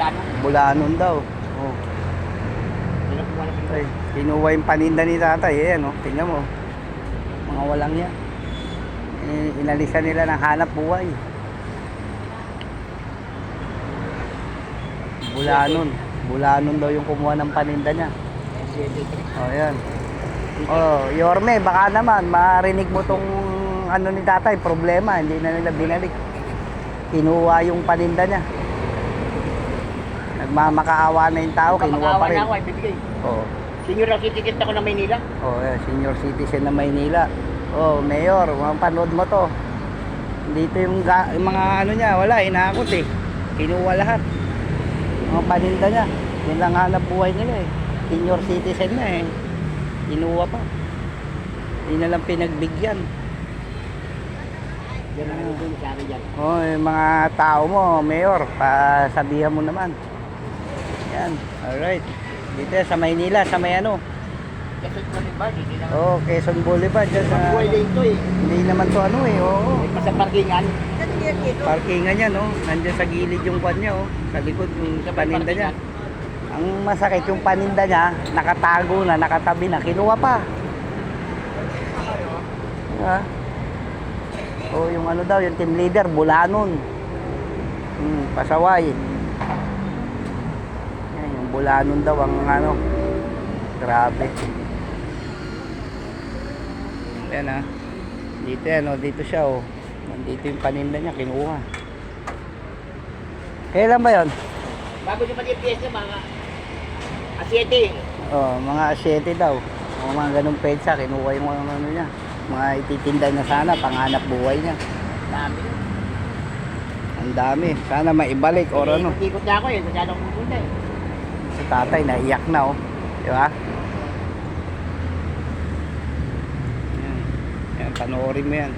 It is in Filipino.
Bulano. Bulanon daw. Oh. Hindi na kumuha ng pinto. Ay, kinuha yung paninda ni tatay. Eh, ano? Tingnan mo. Mga walang yan. Eh, inalisan nila ng hanap buhay. Bulanon. Bulanon daw yung kumuha ng paninda niya. Oh, yan. Oh, Yorme, baka naman marinig mo tong ano ni tatay, problema, hindi na nila binalik. Kinuha yung paninda niya. Nagmamakaawa na yung tao, kinuha pa rin. na ako, ay bibigay. Oh. Senior ang ticket ako ng Maynila. Oh, yeah, senior citizen ng Maynila. Oh, mayor, mapanood mo to. Dito yung, ga- yung mga ano niya, wala, inakot eh. Kinuha lahat. Mga paninda niya. Yun lang hanap buhay nila eh. Senior citizen na eh. Kinuha pa. Hindi na lang pinagbigyan. Yan ang dyan. Oh, yung mga tao mo, mayor, pasabihan mo naman. Yan, alright. Dito sa Maynila, sa may ano. Na ba, hindi na. Oh, Quezon Boulevard. Dyan sa, Buhay din ito eh. hindi naman to ano eh, oo. Pa sa parkingan. Parkingan niya, no? Nandiyan sa gilid yung kwan niya, oh. Sa likod yung Sa paninda niya. Ang masakit yung paninda niya, nakatago na, nakatabi na, kinuha pa. Diba? O yung ano daw, yung team leader, Bulanon. Hmm, pasaway. Yung Bulanon daw ang ano. Grabe. Yan ah. Dito yan, oh. dito siya oh. Nandito yung paninda niya, kinuha. Kailan ba yon? Bago siya pati yung piyesta, mga asyete. Oh, mga asyete daw. O mga ganung petsa, kinuha yung mga ano niya. Mga ititinda na sana, panganap buhay niya. Dami. Ang dami. Sana maibalik or ano. Ikot na ako eh, masyadong pupunta eh. Tatay, naiyak na oh. Di ba? Yan. Yan, panoorin mo yan.